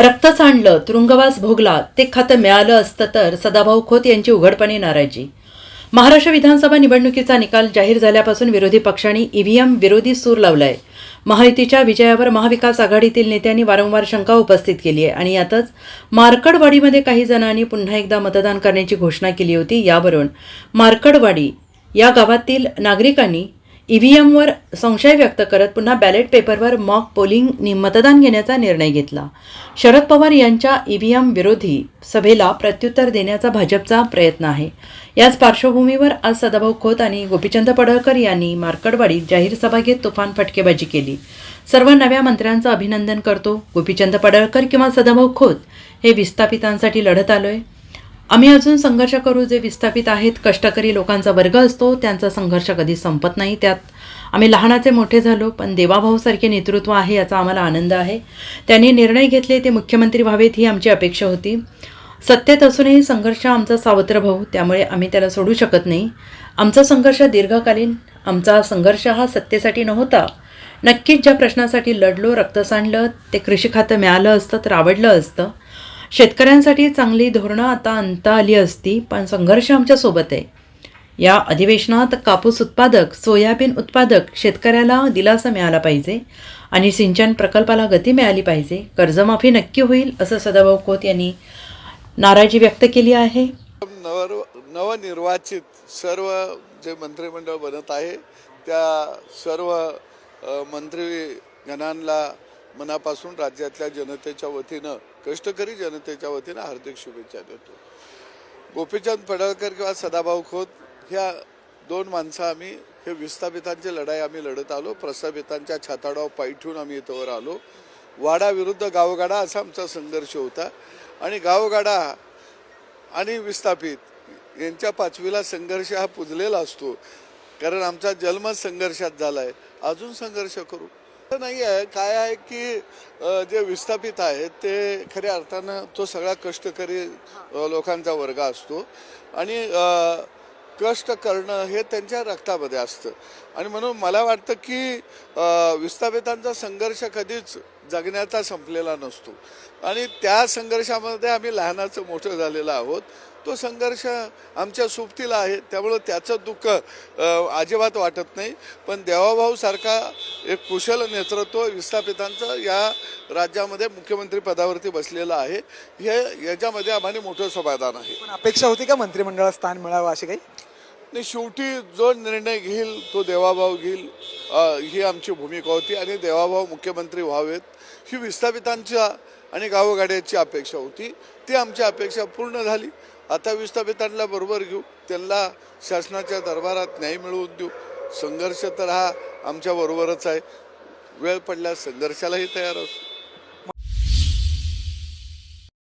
रक्त सांडलं तुरुंगवास भोगला ते खातं मिळालं असतं तर सदाभाऊ खोत यांची उघडपणे नाराजी. महाराष्ट्र विधानसभा निवडणुकीचा निकाल जाहीर झाल्यापासून विरोधी पक्षांनी ईव्हीएम विरोधी सूर लावलाय. महायुतीच्या विजयावर महाविकास आघाडीतील नेत्यांनी वारंवार शंका उपस्थित केली आहे आणि यातच मार्कडवाडीमध्ये काही जणांनी पुन्हा एकदा मतदान करण्याची घोषणा केली होती. यावरून मार्कडवाडी या गावातील नागरिकांनी ईव्हीएमवर संशय व्यक्त करत पुन्हा बॅलेट पेपरवर मॉक पोलिंग नि- मतदान घेण्याचा निर्णय घेतला. शरद पवार यांच्या ईव्हीएम विरोधी सभेला प्रत्युत्तर देण्याचा भाजपचा प्रयत्न आहे. याच पार्श्वभूमीवर आज सदाभाऊ खोत आणि गोपीचंद पडळकर यांनी मार्कडवाडीत जाहीर सभा घेत तुफान फटकेबाजी केली. सर्व नव्या मंत्र्यांचं अभिनंदन करतो. गोपीचंद पडळकर किंवा सदाभाऊ खोत हे विस्थापितांसाठी लढत आलोय. आम्ही अजून संघर्ष करू जे विस्थापित आहेत कष्टकरी लोकांचा वर्ग असतो त्यांचा संघर्ष कधी संपत नाही. त्यात आम्ही लहानाचे मोठे झालो पण देवाभाऊसारखे नेतृत्व आहे याचा आम्हाला आनंद आहे. त्यांनी निर्णय घेतले ते मुख्यमंत्री व्हावेत ही आमची अपेक्षा होती. सत्तेत असूनही संघर्ष आमचा सावत्र भाऊ त्यामुळे आम्ही त्याला सोडू शकत नाही. आमचा संघर्ष दीर्घकालीन आमचा संघर्ष हा सत्तेसाठी नव्हता. नक्कीच ज्या प्रश्नासाठी लढलो रक्त सांडलं ते कृषी खातं मिळालं असतं तर आवडलं असतं. शेतकऱ्यांसाठी चांगली धोरणं आता आणता आली असती पण संघर्ष आमच्यासोबत आहे. या अधिवेशनात कापूस उत्पादक सोयाबीन उत्पादक शेतकऱ्याला दिलासा मिळाला पाहिजे आणि सिंचन प्रकल्पाला गती मिळाली पाहिजे. कर्जमाफी नक्की होईल असं सदाभाऊ खोत यांनी नाराजी व्यक्त केली आहे. नवर नवनिर्वाचित सर्व जे मंत्रिमंडळ बनत आहे त्या सर्व मंत्री मंत्रीगणांना मनापासून राज्यातल्या जनतेच्या वतीनं कष्टकरी जनतेच्या वतीनं हार्दिक शुभेच्छा देतो. गोपीचंद पडळकर किंवा सदाभाऊ खोत ह्या दोन माणसं आम्ही हे विस्थापितांची लढाई आम्ही लढत आलो प्रस्थापितांच्या छाताडावर पाय ठेवून आम्ही इथवर आलो. वाडा विरुद्ध गावगाडा असा आमचा संघर्ष होता. आणि गावगाडा आणि विस्थापित यांच्या पाचवीला संघर्ष हा पुजलेला असतो. कारण आमचा जन्म संघर्षात झाला आहे अजून संघर्ष करू? नाही आहे. काय आहे की जे विस्थापित आहेत ते खऱ्या अर्थानं तो सगळा कष्टकरी लोकांचा वर्ग असतो. आणि कष्ट करणं हे त्यांच्या रक्तामध्ये असतं. आणि म्हणून मला वाटतं की विस्थापितांचा संघर्ष कधीच जगण्याचा संपलेला नसतो. आणि त्या संघर्षामध्ये आम्ही लहानाचं मोठं झालेलं आहोत. तो संघर्ष आमच्या सोबतीला आहे. त्यामुळं त्याचं दुःख अजिबात वाटत नाही. पण देवाभाऊ सारखा एक कुशल नेतृत्व विस्थापितांचं या राज्यामध्ये मुख्यमंत्री पदावरती बसलेलं आहे. हे याच्यामध्ये आम्हाला मोठं समाधान आहे. पण अपेक्षा होती का मंत्रिमंडळात स्थान मिळावं अशी काही? आणि शेवटी जो निर्णय घेईल तो देवाभाऊ घेईल ही आमची भूमिका होती आणि देवाभाऊ मुख्यमंत्री व्हावेत ही विस्थापितांच्या आणि गावगाड्याची अपेक्षा होती. ती आमची अपेक्षा पूर्ण झाली. आता विस्थापितांना बरोबर घेऊ त्यांना शासनाच्या दरबारात न्याय मिळवून देऊ. संघर्ष तर हा आमच्या बरोबरच आहे. वेळ पडल्यास संघर्षालाही तयार असतो